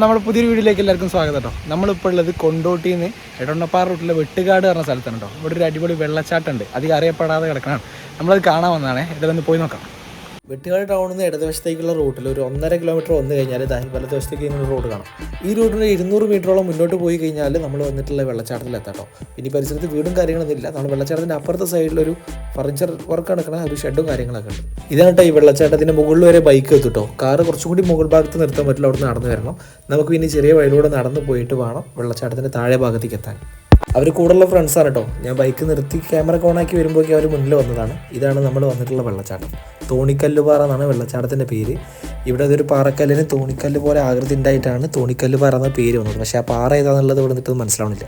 നമ്മുടെ പുതിയൊരു വീഡിയോയിലേക്ക് എല്ലാവർക്കും സ്വാഗതം കേട്ടോ. നമ്മളിപ്പോൾ ഉള്ളത് കൊണ്ടോട്ടി നിന്ന് എടണ്ണപ്പാറ റൂട്ടിലെ വെട്ടുകാട് പറഞ്ഞ സ്ഥലത്താണ് കേട്ടോ. ഇവിടെ ഒരു അടിപൊളി വെള്ളച്ചാട്ടം ഉണ്ട് അധികം അറിയപ്പെടാതെ കിടക്കണം നമ്മളത് കാണാൻ വന്നതാണേ. ഇതിലൊന്ന് പോയി നോക്കാം. വെട്ടുകാട് ടൗണിൽ നിന്ന് ഇടതുവശത്തേക്കുള്ള റൂട്ടിൽ ഒരു ഒന്നര കിലോമീറ്റർ വന്നു കഴിഞ്ഞാൽ ദാ വലതുവശത്തേക്ക് ഇങ്ങനെ റോഡ് കാണാം. ഈ റൂട്ടിന് ഇരുന്നൂറ് മീറ്ററോളം മുന്നോട്ട് പോയി കഴിഞ്ഞാൽ നമ്മൾ വന്നിട്ടുള്ള വെള്ളച്ചാട്ടത്തിൽ എത്താട്ടോ പിന്നെ പരിസരത്ത് വീടും കാര്യങ്ങളൊന്നും ഇല്ല. നമ്മൾ വെള്ളച്ചാട്ടത്തിന്റെ അപ്പുറത്തെ സൈഡിലൊരു ഫർണിച്ചർ വർക്ക് നടക്കുന്ന ഒരു ഷെഡും കാര്യങ്ങളൊക്കെ ഉണ്ട്. ഇതാണ് കേട്ടോ ഈ വെള്ളച്ചാട്ടത്തിന്റെ മുകളിൽ വരെ ബൈക്ക് എത്തിട്ടോ കാറ് കുറച്ചും കൂടി മുകൾ ഭാഗത്ത് നിർത്താൻ പറ്റില്ല. അവിടെ നടന്നു വരണം. നമുക്ക് പിന്നെ ചെറിയ വഴിയിലൂടെ നടന്നു പോയിട്ട് വേണം വെള്ളച്ചാട്ടത്തിന്റെ താഴെ ഭാഗത്തേക്ക് എത്താൻ. അവർ കൂടുതലുള്ള ഫ്രണ്ട്സാണ് കേട്ടോ ഞാൻ ബൈക്ക് നിർത്തി ക്യാമറ ഓണാക്കി വരുമ്പോഴേക്കും അവർ മുന്നിൽ വന്നതാണ്. ഇതാണ് നമ്മൾ വന്നിട്ടുള്ള വെള്ളച്ചാട്ടം. തോണിക്കല്ലുപാറ എന്നാണ് വെള്ളച്ചാട്ടത്തിന്റെ പേര്. ഇവിടെ അതൊരു പാറക്കല്ലിന് തോണിക്കല്ല് പോലെ ആകൃതി ഉണ്ടായിട്ടാണ് തോണിക്കല്ലുപാറ എന്ന പേര് വന്നത്. പക്ഷേ ആ പാറ ഏതാണെന്നുള്ളത് ഇവിടെ നിന്നിട്ട് മനസ്സിലാവണില്ല.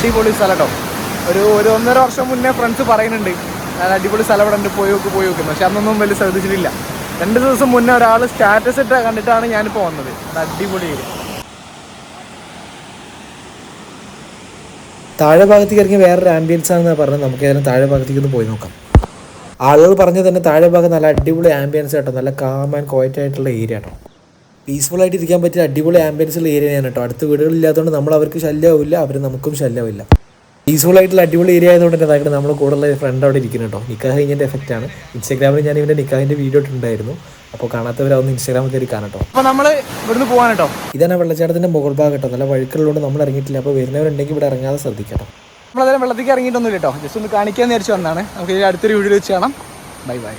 അടിപൊളി സ്ഥലം കേട്ടോ ഒരു ഒരു ഒന്നര വർഷം മുന്നേ ഫ്രണ്ട്സ് പറയുന്നുണ്ട്. അടിപൊളി സ്ഥലം ഇവിടെ ഉണ്ട്. പോയി നോക്ക് പോയി നോക്കുന്നു പക്ഷെ അന്നൊന്നും വലിയ ശ്രദ്ധിച്ചിട്ടില്ല. രണ്ട് ദിവസം മുന്നേ ഒരാൾ സ്റ്റാറ്റസ് ഇട്ട കണ്ടിട്ടാണ് ഞാനിപ്പോൾ വന്നത്. അടിപൊളി താഴെ ഭാഗത്തേക്ക് ഇറങ്ങി വേറൊരു ആംബിയൻസ് ആണെന്ന് പറഞ്ഞത്. നമുക്ക് ഏതായാലും താഴെ ഭാഗത്തേക്ക് ഒന്ന് പോയി നോക്കാം. ആളുകൾ പറഞ്ഞ തന്നെ താഴെ ഭാഗം നല്ല അടിപൊളി ആംബിയൻസ് കേട്ടോ നല്ല കാം ആൻഡ് ക്വയറ്റ് ആയിട്ടുള്ള ഏരിയ കേട്ടോ പീസ്ഫുൾ ആയിട്ട് ഇരിക്കാൻ പറ്റിയ അടിപൊളി ആംബിയൻസ് ഉള്ള ഏരിയയാണ് കേട്ടോ. അടുത്ത വീടുകളില്ലാത്തതുകൊണ്ട് നമ്മൾ അവർക്ക് ശല്യമാവില്ല അവർ നമുക്കും ശല്യമാവില്ല പീസ്ഫുൾ ആയിട്ടുള്ള അടിപൊളി ഏരിയ ആയതുകൊണ്ട് തന്നെ അതായത് നമ്മൾ കൂടുതലുള്ള ഫ്രണ്ട് അവിടെ ഇരിക്കുന്നു കേട്ടോ. നിക്കാഹ് കഴിഞ്ഞതിന്റെ എഫക്റ്റ് ആണ്. ഇൻസ്റ്റാഗ്രാമിൽ ഞാൻ ഇവന്റെ നിക്കാഹിന്റെ വീഡിയോ ഇട്ടുണ്ടായിരുന്നു അപ്പോൾ കാണാത്തവരൊന്ന് ഇൻസ്റ്റാഗ്രാമിൽ കയറി കാണാം കേട്ടോ. അപ്പോൾ നമ്മൾ ഇവിടുന്ന് പോകാൻ കേട്ടോ. ഇതാണ് വെള്ളച്ചാട്ടത്തിന്റെ മുകൾ ഭാഗം കേട്ടോ. നല്ല വഴുക്കളുള്ളതുകൊണ്ട് നമ്മൾ ഇറങ്ങിയിട്ടില്ല. അപ്പോൾ വരുന്നവരുണ്ടെങ്കിൽ ഇവിടെ ഇറങ്ങാതെ ശ്രദ്ധിക്കണം നമ്മളതിനെ വെള്ളത്തേക്ക് ഇറങ്ങിയിട്ടൊന്നുമില്ല കേട്ടോ. ജസ്റ്റ് ഒന്ന് കാണിക്കാൻ നേരിച്ച് വന്നതാണ്. നമുക്ക് അടുത്തൊരു വീഡിയോ വെച്ച് കാണാം. Bye bye